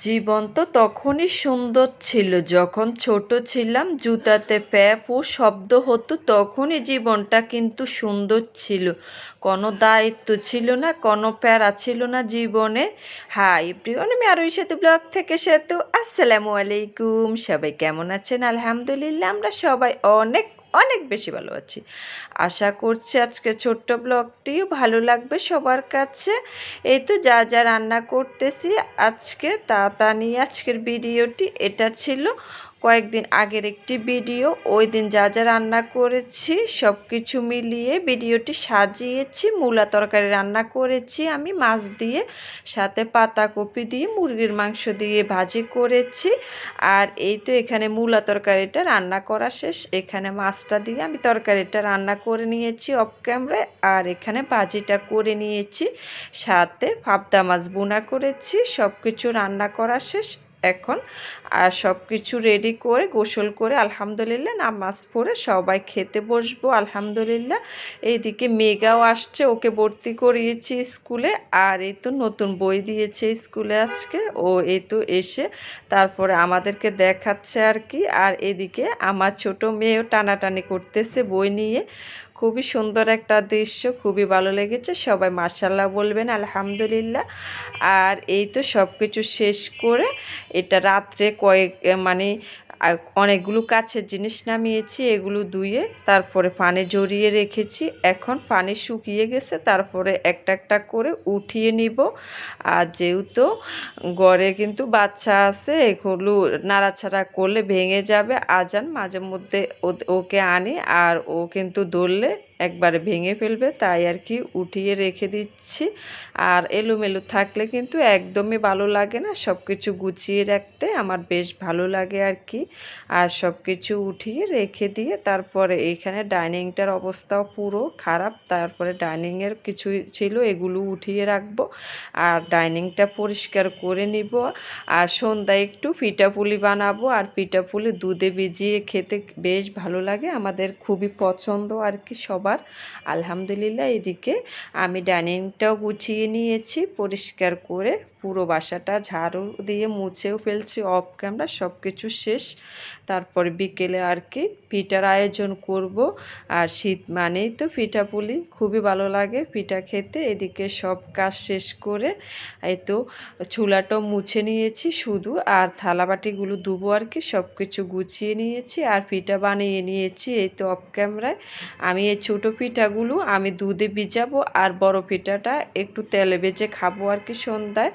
জীবন তো তখনই সুন্দর ছিল, যখন ছোট ছিলাম, জুতাতে প্যাপ ও শব্দ হতো, তখনই জীবনটা কিন্তু সুন্দর ছিল। কোনো দায়িত্ব ছিল না, কোনো প্যারা ছিল না জীবনে। হাই এভরিওয়ান, আমি আরও সেতু ব্লগ থেকে সেতু আসসালামু আলাইকুম। সবাই কেমন আছেন? আলহামদুলিল্লাহ, আমরা সবাই অনেক অনেক বেশি ভালো আছি। আশা করছি আজকে ছোট্ট ব্লগটিও ভালো লাগবে সবার কাছে। এই তো যা যা রান্না করতেছি, আজকে তা তা নিয়ে আজকের ভিডিওটি এটা ছিল। কয়েকদিন আগের একটি ভিডিও, ওই দিন যা যা রান্না করেছি সব কিছু মিলিয়ে ভিডিওটি সাজিয়েছি। মূলা তরকারি রান্না করেছি আমি, মাছ দিয়ে, সাথে পাতাকপি দিয়ে, মুরগির মাংস দিয়ে ভাজি করেছি। আর এই তো এখানে মূলা তরকারিটা রান্না করা শেষ। এখানে মাছটা দিয়ে আমি তরকারিটা রান্না করে নিয়েছি অফ ক্যামেরায় আর এখানে ভাজিটা করে নিয়েছি, সাথে পাবদা মাছ বোনা করেছি সব কিছু রান্না করা শেষ। এখন। আর সব কিছু রেডি করে, গোসল করে, আলহামদুলিল্লাহ নামাজ পড়ে সবাই খেতে বসবো, আলহামদুলিল্লাহ। এইদিকে মেগাও আসছে, ওকে ভর্তি করিয়েছি স্কুলে। আর এই তো নতুন বই দিয়েছে স্কুলে আজকে। ও এই তো এসে তারপরে আমাদেরকে দেখাচ্ছে আর কি। আর এদিকে আমার ছোট মেয়েও টানাটানি করতেছে বই নিয়ে। খুবই সুন্দর একটা দৃশ্য, খুবই ভালো লেগেছে। সবাই মার্শাল্লাহ বলবেন, আলহামদুলিল্লাহ। আর এই তো সব কিছু শেষ করে, এটা রাত্রে কয়েক মানে অনেকগুলো কাছের জিনিস নামিয়েছি, এগুলো ধুয়ে তারপরে পানি জড়িয়ে রেখেছি। এখন পানি শুকিয়ে গেছে, তারপরে একটা একটা করে উঠিয়ে নিব। আর যেহেতু গড়ে কিন্তু বাচ্চা আছে, এগুলো নাড়াছাড়া করলে ভেঙে যাবে। আজান মাঝে মধ্যে ওকে আনি আর ও কিন্তু ধরলে একবারে ভেঙে ফেলবে, তাই আর কি উঠিয়ে রেখে দিচ্ছি। আর এলোমেলো থাকলে কিন্তু একদমই ভালো লাগে না সব কিছু গুছিয়ে রাখতে আমার বেশ ভালো লাগে আর কি। আর সব কিছু উঠিয়ে রেখে দিয়ে তারপরে এইখানে ডাইনিংটার অবস্থাও পুরো খারাপ, তারপরে ডাইনিংয়ের কিছু ছিল, এগুলো উঠিয়ে রাখব। আর ডাইনিংটা পরিষ্কার করে নিব। আর সন্ধ্যায় একটু পিঠাপুলি বানাবো, আর পিঠাপুলি দুধে ভিজিয়ে খেতে বেশ ভালো লাগে, আমাদের খুবই পছন্দ আর কি সবার। খাবার। আলহামদুলিল্লাহ এদিকে আমি ডাইনিংটাও গুছিয়ে নিয়েছি, পরিষ্কার করে পুরো বাসাটা ঝাড়ু দিয়ে মুছেও ফেলছি অফ ক্যামেরা সব কিছু শেষ। তারপর বিকেলে আর কি পিঠার আয়োজন করব। আর শীত মানেই তো পিঠা পুলি খুবই ভালো লাগে পিঠা খেতে। এদিকে সব কাজ শেষ করে এই তো চুলাটাও মুছে নিয়েছি শুধু, আর থালাবাটিগুলো ধুবো আর কি সব কিছু গুছিয়ে নিয়েছি, আর পিঠা বানিয়ে নিয়েছি এই তো অফ ক্যামেরায় আমি এই ছোটো পিঠাগুলো আমি দুধে ভিজাবো আর বড় পিঠাটা একটু তেলে ভেজে খাব আর কি সন্ধ্যায়।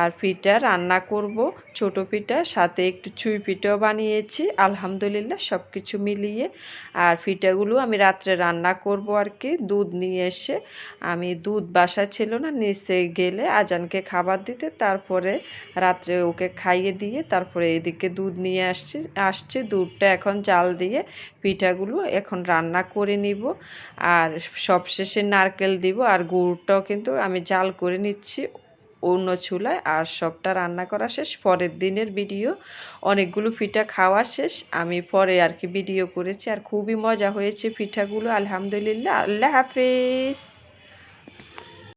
আর পিঠা রান্না করব, ছোট পিঠা, সাথে একটু চুই পিঠাও বানিয়েছি, আলহামদুলিল্লাহ সব কিছু মিলিয়ে। আর পিঠাগুলো আমি রাত্রে রান্না করব আর কি, দুধ নিয়ে এসে। আমি দুধ বাসা ছিল না, নিচে গেলে আজানকে খাবার দিতে, তারপরে রাত্রে ওকে খাইয়ে দিয়ে তারপরে এদিকে দুধ নিয়ে আসছি, আসছে। দুধটা এখন জাল দিয়ে পিঠাগুলো এখন রান্না করে নিব। আর সবশেষে নারকেল দিব আর গুড়টাও কিন্তু আমি জাল করে নিচ্ছি অন্য চুলায় আর সবটা রান্না করা শেষ। পরের দিনের ভিডিও, অনেকগুলো পিঠা খাওয়া শেষ। আমি পরে আর কি ভিডিও করেছি আর খুবই মজা হয়েছে পিঠাগুলো। আলহামদুলিল্লাহ। আল্লাহ হাফিজ।